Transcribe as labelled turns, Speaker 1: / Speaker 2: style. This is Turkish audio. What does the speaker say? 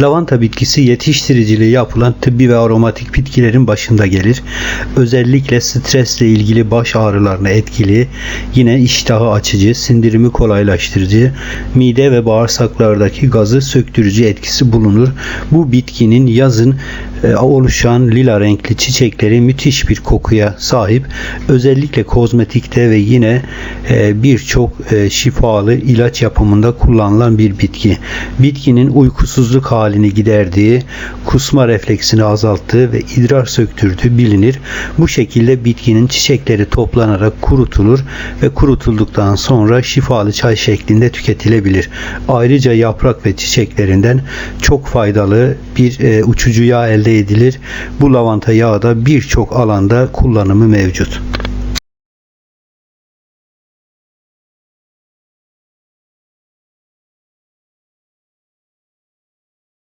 Speaker 1: Lavanta bitkisi yetiştiriciliği yapılan tıbbi ve aromatik bitkilerin başında gelir. Özellikle stresle ilgili baş ağrılarına etkili, yine iştahı açıcı, sindirimi kolaylaştırıcı, mide ve bağırsaklardaki gazı söktürücü etkisi bulunur. Bu bitkinin yazın oluşan lila renkli çiçekleri müthiş bir kokuya sahip. Özellikle kozmetikte ve yine e, birçok e, şifalı ilaç yapımında kullanılan bir bitki. Bitkinin uykusuzluk halini giderdiği, kusma refleksini azalttığı ve idrar söktürdüğü bilinir. Bu şekilde bitkinin çiçekleri toplanarak kurutulur ve kurutulduktan sonra şifalı çay şeklinde tüketilebilir. Ayrıca yaprak ve çiçeklerinden çok faydalı bir e, uçucu yağ elde edilir. Bu lavanta yağı da birçok alanda kullanımı mevcut.